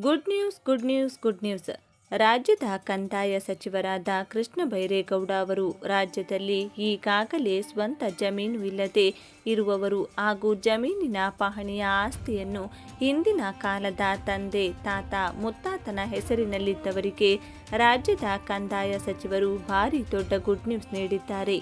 Good news good news good news ರಾಜ್ಯದ ಕಂದಾಯ ಸಚಿವರಾದ ಕೃಷ್ಣ ಬೈರೇಗೌಡ ಅವರು ರಾಜ್ಯದಲ್ಲಿ ಈಗಾಗಲೇ ಸ್ವಂತ ಜಮೀನು ಇಲ್ಲದೆ ಇರುವವರು ಹಾಗೂ ಜಮೀನಿನ ಪಹಣಿಯ ಆಸ್ತಿಯನ್ನು ಹಿಂದಿನ ಕಾಲದ ತಂದೆ, ತಾತ ಮುತ್ತಾತನ ಹೆಸರಿನಲ್ಲಿದ್ದವರಿಗೆ ರಾಜ್ಯದ ಕಂದಾಯ ಸಚಿವರು ಭಾರಿ ದೊಡ್ಡ ಗುಡ್ ನ್ಯೂಸ್ ನೀಡಿದ್ದಾರೆ.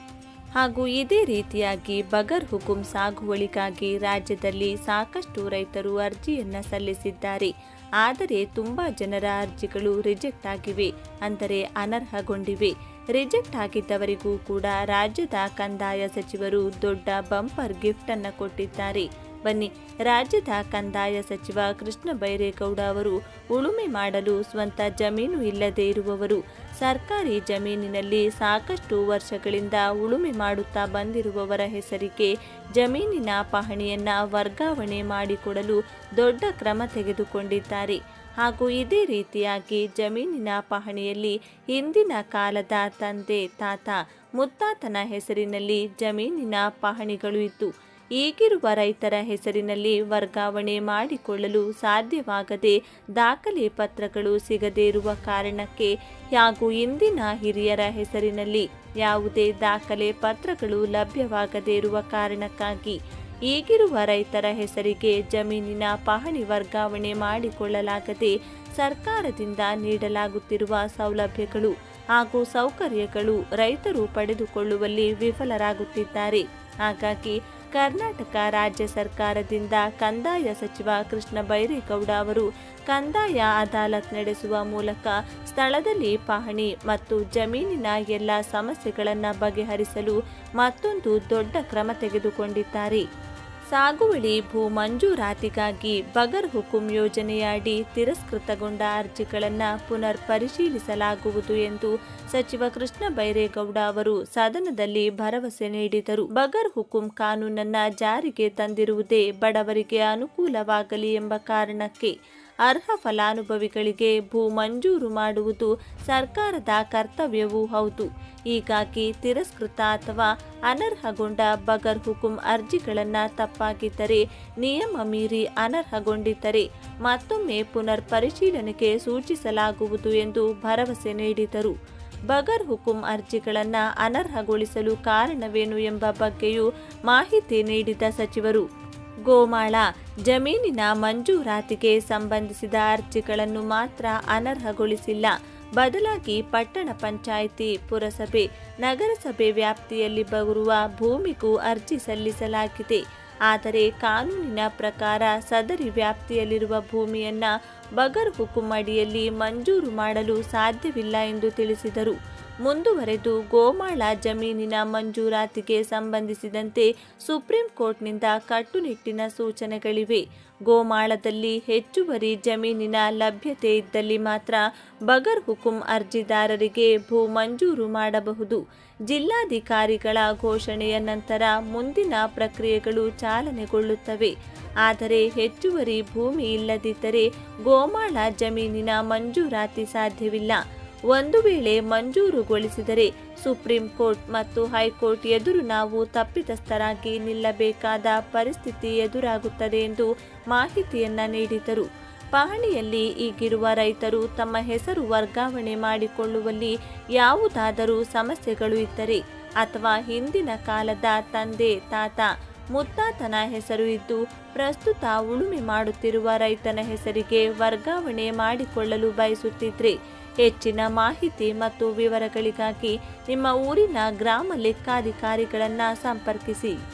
ಹಾಗೂ ಇದೇ ರೀತಿಯಾಗಿ ಬಗರ್ ಹುಕುಂ ಸಾಗುವಳಿಗಾಗಿ ರಾಜ್ಯದಲ್ಲಿ ಸಾಕಷ್ಟು ರೈತರು ಅರ್ಜಿಯನ್ನು ಸಲ್ಲಿಸಿದ್ದಾರೆ. ಆದರೆ ತುಂಬಾ ಜನರ ಅರ್ಜಿಗಳು ರಿಜೆಕ್ಟ್ ಆಗಿವೆ ಅಂದರೆ ಅನರ್ಹಗೊಂಡಿವೆ. ರಿಜೆಕ್ಟ್ ಆಗಿದ್ದವರಿಗೂ ಕೂಡ ರಾಜ್ಯದ ಕಂದಾಯ ಸಚಿವರು ದೊಡ್ಡ ಬಂಪರ್ ಗಿಫ್ಟನ್ನು ಕೊಟ್ಟಿದ್ದಾರೆ. ಬನ್ನಿ. ರಾಜ್ಯದ ಕಂದಾಯ ಸಚಿವ ಕೃಷ್ಣ ಬೈರೇಗೌಡ ಅವರು ಉಳುಮೆ ಮಾಡಲು ಸ್ವಂತ ಜಮೀನು ಇಲ್ಲದೇ ಇರುವವರು, ಸರ್ಕಾರಿ ಜಮೀನಿನಲ್ಲಿ ಸಾಕಷ್ಟು ವರ್ಷಗಳಿಂದ ಉಳುಮೆ ಮಾಡುತ್ತಾ ಬಂದಿರುವವರ ಹೆಸರಿಗೆ ಜಮೀನಿನ ಪಹಣಿಯನ್ನ ವರ್ಗಾವಣೆ ಮಾಡಿಕೊಡಲು ದೊಡ್ಡ ಕ್ರಮ ತೆಗೆದುಕೊಂಡಿದ್ದಾರೆ. ಹಾಗೂ ಇದೇ ರೀತಿಯಾಗಿ ಜಮೀನಿನ ಪಹಣಿಯಲ್ಲಿ ಹಿಂದಿನ ಕಾಲದ ತಂದೆ, ತಾತ, ಮುತ್ತಾತನ ಹೆಸರಿನಲ್ಲಿ ಜಮೀನಿನ ಪಹಣಿಗಳು ಇತ್ತು ಈಗಿರುವ ರೈತರ ಹೆಸರಿನಲ್ಲಿ ವರ್ಗಾವಣೆ ಮಾಡಿಕೊಳ್ಳಲು ಸಾಧ್ಯವಾಗದೆ ದಾಖಲೆ ಪತ್ರಗಳು ಸಿಗದೇ ಇರುವ ಕಾರಣಕ್ಕೆ ಹಾಗೂ ಇಂದಿನ ಹಿರಿಯರ ಹೆಸರಿನಲ್ಲಿ ಯಾವುದೇ ದಾಖಲೆ ಪತ್ರಗಳು ಲಭ್ಯವಾಗದೇ ಇರುವ ಕಾರಣಕ್ಕಾಗಿ ಈಗಿರುವ ರೈತರ ಹೆಸರಿಗೆ ಜಮೀನಿನ ಪಹಣಿ ವರ್ಗಾವಣೆ ಮಾಡಿಕೊಳ್ಳಲಾಗದೆ ಸರ್ಕಾರದಿಂದ ನೀಡಲಾಗುತ್ತಿರುವ ಸೌಲಭ್ಯಗಳು ಹಾಗೂ ಸೌಕರ್ಯಗಳು ರೈತರು ಪಡೆದುಕೊಳ್ಳುವಲ್ಲಿ ವಿಫಲರಾಗುತ್ತಿದ್ದಾರೆ. ಹಾಗಾಗಿ ಕರ್ನಾಟಕ ರಾಜ್ಯ ಸರ್ಕಾರದಿಂದ ಕಂದಾಯ ಸಚಿವ ಕೃಷ್ಣ ಬೈರೇಗೌಡ ಅವರು ಕಂದಾಯ ಅದಾಲತ್ ನಡೆಸುವ ಮೂಲಕ ಸ್ಥಳದಲ್ಲಿ ಪಹಣಿ ಮತ್ತು ಜಮೀನಿನ ಎಲ್ಲ ಸಮಸ್ಯೆಗಳನ್ನು ಬಗೆಹರಿಸಲು ಮತ್ತೊಂದು ದೊಡ್ಡ ಕ್ರಮ ತೆಗೆದುಕೊಂಡಿದ್ದಾರೆ. ಸಾಗುವಳಿ ಭೂ ಮಂಜೂರಾತಿಗಾಗಿ ಬಗರ್ ಹುಕುಂ ಯೋಜನೆಯಡಿ ತಿರಸ್ಕೃತಗೊಂಡ ಅರ್ಜಿಗಳನ್ನು ಪುನರ್ ಪರಿಶೀಲಿಸಲಾಗುವುದು ಎಂದು ಸಚಿವ ಕೃಷ್ಣ ಬೈರೇಗೌಡ ಅವರು ಸದನದಲ್ಲಿ ಭರವಸೆ ನೀಡಿದರು. ಬಗರ್ ಹುಕುಂ ಕಾನೂನನ್ನ ಜಾರಿಗೆ ತಂದಿರುವುದೇ ಬಡವರಿಗೆ ಅನುಕೂಲವಾಗಲಿ ಎಂಬ ಕಾರಣಕ್ಕೆ ಅರ್ಹ ಫಲಾನುಭವಿಗಳಿಗೆ ಭೂ ಮಂಜೂರು ಮಾಡುವುದು ಸರ್ಕಾರದ ಕರ್ತವ್ಯವೂ ಹೌದು. ಹೀಗಾಗಿ ತಿರಸ್ಕೃತ ಅಥವಾ ಅನರ್ಹಗೊಂಡ ಬಗರ್ ಹುಕುಂ ಅರ್ಜಿಗಳನ್ನು ತಪ್ಪಾಗಿದ್ದರೆ ನಿಯಮ ಮೀರಿ ಅನರ್ಹಗೊಂಡಿದ್ದರೆ ಮತ್ತೊಮ್ಮೆ ಪುನರ್ ಪರಿಶೀಲನೆಗೆ ಸೂಚಿಸಲಾಗುವುದು ಎಂದು ಭರವಸೆ ನೀಡಿದರು. ಬಗರ್ ಹುಕುಂ ಅರ್ಜಿಗಳನ್ನು ಅನರ್ಹಗೊಳಿಸಲು ಕಾರಣವೇನು ಎಂಬ ಬಗ್ಗೆಯೂ ಮಾಹಿತಿ ನೀಡಿದ ಸಚಿವರು. ಗೋಮಾಳ ಜಮೀನಿನ ಮಂಜೂರಾತಿಗೆ ಸಂಬಂಧಿಸಿದ ಅರ್ಜಿಗಳನ್ನು ಮಾತ್ರ ಅನರ್ಹಗೊಳಿಸಿಲ್ಲ. ಬದಲಾಗಿ ಪಟ್ಟಣ ಪಂಚಾಯಿತಿ, ಪುರಸಭೆ, ನಗರಸಭೆ ವ್ಯಾಪ್ತಿಯಲ್ಲಿ ಬರುವ ಭೂಮಿಗೂ ಅರ್ಜಿ ಸಲ್ಲಿಸಲಾಗಿದೆ. ಆದರೆ ಕಾನೂನಿನ ಪ್ರಕಾರ ಸದರಿ ವ್ಯಾಪ್ತಿಯಲ್ಲಿರುವ ಭೂಮಿಯನ್ನು ಬಗರ್ ಹುಕುಂ ಅಡಿಯಲ್ಲಿ ಮಂಜೂರು ಮಾಡಲು ಸಾಧ್ಯವಿಲ್ಲ ಎಂದು ತಿಳಿಸಿದರು. ಮುಂದುವರೆದು ಗೋಮಾಳ ಜಮೀನಿನ ಮಂಜೂರಾತಿಗೆ ಸಂಬಂಧಿಸಿದಂತೆ ಸುಪ್ರೀಂ ಕೋರ್ಟ್ನಿಂದ ಕಟ್ಟುನಿಟ್ಟಿನ ಸೂಚನೆಗಳಿವೆ. ಗೋಮಾಳದಲ್ಲಿ ಹೆಚ್ಚುವರಿ ಜಮೀನಿನ ಲಭ್ಯತೆ ಇದ್ದಲ್ಲಿ ಮಾತ್ರ ಬಗರ್ ಹುಕುಂ ಅರ್ಜಿದಾರರಿಗೆ ಭೂ ಮಂಜೂರು ಮಾಡಬಹುದು. ಜಿಲ್ಲಾಧಿಕಾರಿಗಳ ಘೋಷಣೆಯ ನಂತರ ಮುಂದಿನ ಪ್ರಕ್ರಿಯೆಗಳು ಚಾಲನೆಗೊಳ್ಳುತ್ತವೆ. ಆದರೆ ಹೆಚ್ಚುವರಿ ಭೂಮಿ ಇಲ್ಲದಿದ್ದರೆ ಗೋಮಾಳ ಜಮೀನಿನ ಮಂಜೂರಾತಿ ಸಾಧ್ಯವಿಲ್ಲ. ಒಂದು ವೇಳೆ ಮಂಜೂರುಗೊಳಿಸಿದರೆ ಸುಪ್ರೀಂ ಕೋರ್ಟ್ ಮತ್ತು ಹೈಕೋರ್ಟ್ ಎದುರು ನಾವು ತಪ್ಪಿತಸ್ಥರಾಗಿ ನಿಲ್ಲಬೇಕಾದ ಪರಿಸ್ಥಿತಿ ಎದುರಾಗುತ್ತದೆ ಎಂದು ಮಾಹಿತಿಯನ್ನ ನೀಡಿದರು ಪಹಣಿಯಲ್ಲಿ ಈಗಿರುವ ರೈತರು ತಮ್ಮ ಹೆಸರು ವರ್ಗಾವಣೆ ಮಾಡಿಕೊಳ್ಳುವಲ್ಲಿ ಯಾವುದಾದರೂ ಸಮಸ್ಯೆಗಳು ಇದ್ದರೆ ಅಥವಾ ಹಿಂದಿನ ಕಾಲದ ತಂದೆ, ತಾತ, ಮುತ್ತಾತನ ಹೆಸರು ಇದ್ದು ಪ್ರಸ್ತುತ ಉಳುಮೆ ಮಾಡುತ್ತಿರುವ ರೈತನ ಹೆಸರಿಗೆ ವರ್ಗಾವಣೆ ಮಾಡಿಕೊಳ್ಳಲು ಬಯಸುತ್ತಿದ್ರೆ ಹೆಚ್ಚಿನ ಮಾಹಿತಿ ಮತ್ತು ವಿವರಗಳಿಗಾಗಿ ನಿಮ್ಮ ಊರಿನ ಗ್ರಾಮ ಲೆಕ್ಕಾಧಿಕಾರಿಗಳನ್ನು ಸಂಪರ್ಕಿಸಿ.